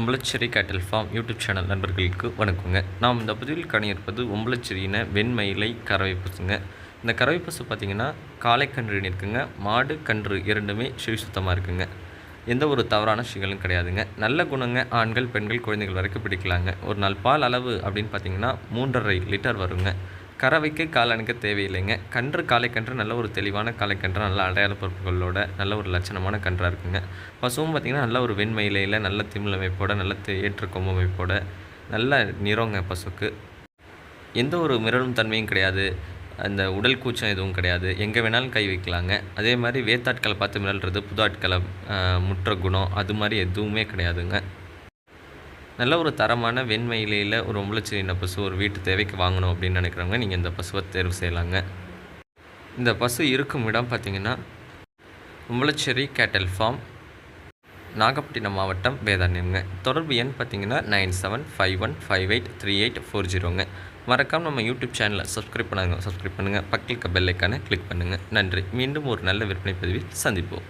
உம்பளச்சேரி கேட்டல் form YouTube channel நண்பர்களுக்கு வணக்கங்க. நாம் இந்த பதிவில் கணியிருப்பது உம்பளச்சேரியின வெண்மயிலை கறவை பசுங்க. இந்த கறவை பசு பார்த்திங்கன்னா காளைக்கன்று இருக்குங்க மாடு கன்று இரண்டுமே சுழி சுத்தமாக இருக்குங்க. எந்த ஒரு தவறான விஷயங்களும் கிடையாதுங்க. நல்ல குணங்க ஆண்கள் பெண்கள் குழந்தைகள் வரைக்கும் பிடிக்கலாங்க. ஒரு நாள் பால் அளவு அப்படின்னு பார்த்தீங்கன்னா மூன்றரை லிட்டர் வருங்க. கறவைக்கு காலனுக்கு தேவையில்லைங்க. கன்று காளைக்கன்று நல்ல ஒரு தெளிவான காளைக்கன்று நல்ல அடையாள பொருட்களோட நல்ல ஒரு லட்சணமான கன்றாக இருக்குங்க. பசுவும் பார்த்திங்கன்னா நல்ல ஒரு வெண்மயிலையில் நல்ல திமிழ் அமைப்போட நல்ல ஏற்று ஏற்ற கொம்பு அமைப்போட நல்ல நிறங்க பசுக்கு. எந்த ஒரு மிரளும் தன்மையும் கிடையாது. அந்த உடல் கூச்சம் எதுவும் கிடையாது. எங்கே வேணாலும் கை வைக்கலாங்க. அதே மாதிரி வேத்தாட்களை பார்த்து மிரள்றது புது ஆட்களை முற்ற குணம் அது மாதிரி எதுவுமே கிடையாதுங்க. நல்ல ஒரு தரமான வெண்மயிலையில் ஒரு ஒம்பளச்சிரின பசு ஒரு வீட்டு தேவைக்கு வாங்கணும் அப்படின்னு நினைக்கிறவங்க நீங்கள் இந்த பசுவை தேர்வு செய்யலாங்க. இந்த பசு இருக்கும் இடம் பார்த்தீங்கன்னா உம்பளச்சேரி கேட்டல் ஃபார்ம் நாகப்பட்டினம் மாவட்டம் வேதாரண்யம்ங்க. தொடர்பு எண் பார்த்தீங்கன்னா nine seven five one five eight three eight four ஜீரோங்க. மறக்காமல் நம்ம யூடியூப் சேனலை சப்ஸ்கிரைப் பண்ணாங்க சப்ஸ்கிரைப் பண்ணுங்கள் பக்கத்துக்கு பெல் ஐக்கானை கிளிக் பண்ணுங்கள் நன்றி. மீண்டும் ஒரு நல்ல விற்பனை பதிவில் சந்திப்போம்.